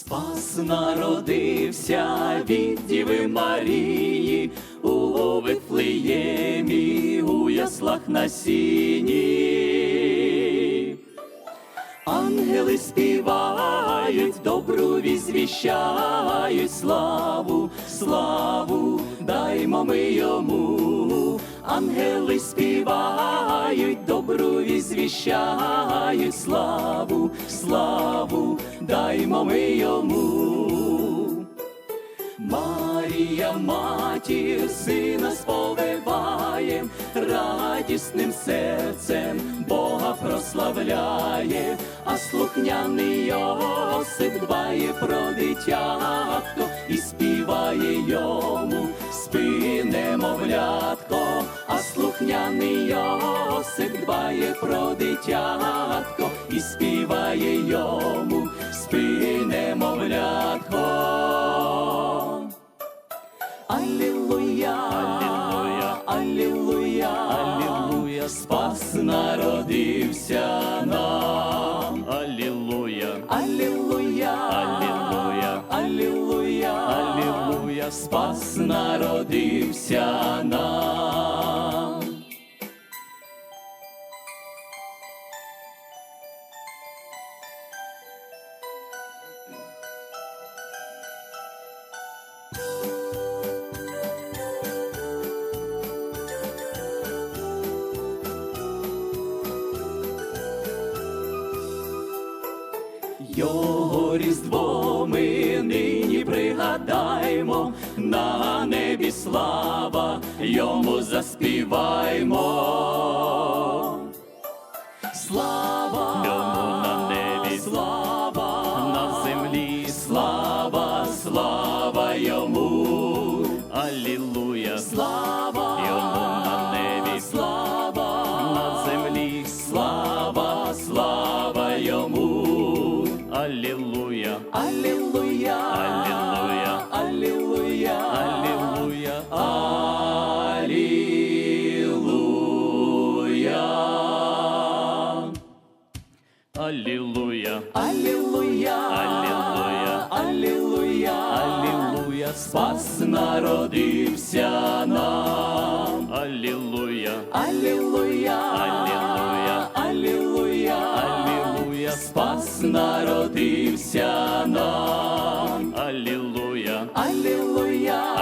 Спас народився від Діви Марії у Вифлеємі, у яслах на сіні. Ангели співають, добру візвіщають славу, славу, даймо ми йому. Ангели співають, візвіщають славу, славу, даймо ми йому. Марія, матір, сина сповиває, радісним серцем Бога прославляє, а слухняний Йосип дбає про дитятко і співає йому, спи, немовлятко, а слухняний Йосип Песик дбає про дитятко і співає йому спине мовлятко. Аллилуйя, Аллилуйя, Аллилуйя, алілуя, спас народився нам. Аллилуйя, Аллилуйя, Аллилуйя, Аллилуйя, Аллилуйя, спас народився. Його різдво ми нині пригадаймо, на небі слава, йому заспіваймо. Слава Йому на небі, слава на землі, слава, слава йому, Аллилуйя, слава Аллилуйя, Аллилуйя, Аллилуйя, Аллилуйя, Аллилуйя, Аллилуйя, Аллилуйя, Аллилуйя, Аллилуйя, Аллилуйя, Аллилуйя, Спас народився спас народився нам. Аллилуйя, Аллилуйя.